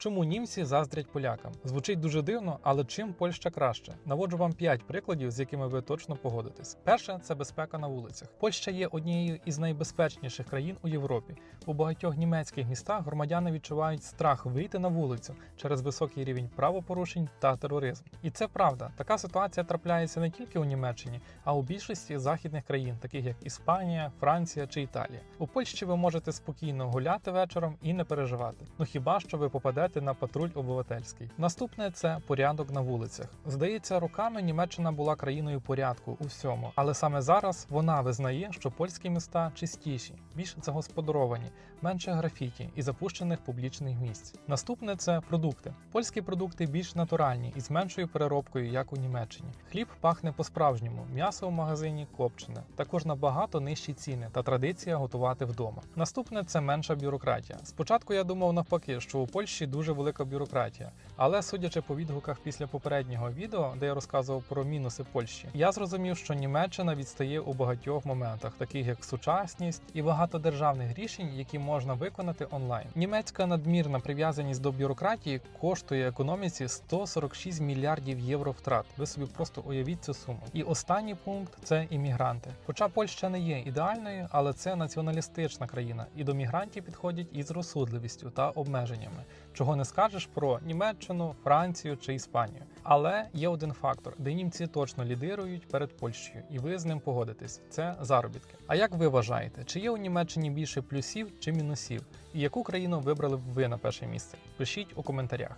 Чому німці заздрять полякам? Звучить дуже дивно, але чим Польща краще? Наводжу вам 5 прикладів, з якими ви точно погодитесь. Перше це безпека на вулицях. Польща є однією із найбезпечніших країн у Європі. У багатьох німецьких містах громадяни відчувають страх вийти на вулицю через високий рівень правопорушень та тероризм. І це правда. Така ситуація трапляється не тільки у Німеччині, а у більшості західних країн, таких як Іспанія, Франція чи Італія. У Польщі ви можете спокійно гуляти вечором і не переживати. Ну хіба що ви попадете на патруль обивательський? Наступне це порядок на вулицях. Здається, роками Німеччина була країною порядку у всьому, але саме зараз вона визнає, що польські міста чистіші, більш загосподаровані, менше графіті і запущених публічних місць. Наступне це продукти. Польські продукти більш натуральні і з меншою переробкою, як у Німеччині. Хліб пахне по-справжньому, м'ясо в магазині копчене. Також набагато нижчі ціни та традиція готувати вдома. Наступне це менша бюрократія. Спочатку я думав навпаки, що у Польщі дуже велика бюрократія, але судячи по відгуках після попереднього відео, де я розказував про мінуси Польщі, я зрозумів, що Німеччина відстає у багатьох моментах, таких як сучасність і багато державних рішень, які можна виконати онлайн. Німецька надмірна прив'язаність до бюрократії коштує економіці 146 мільярдів євро втрат. Ви собі просто уявіть цю суму. І останній пункт це іммігранти. Хоча Польща не є ідеальною, але це націоналістична країна, і до мігрантів підходять із розсудливістю та обмеженнями, чого не скажеш про Німеччину, Францію чи Іспанію. Але є один фактор, де німці точно лідирують перед Польщею, і ви з ним погодитесь. Це заробітки. А як ви вважаєте, чи є у Німеччині більше плюсів чи мінусів? І яку країну вибрали б ви на перше місце? Пишіть у коментарях.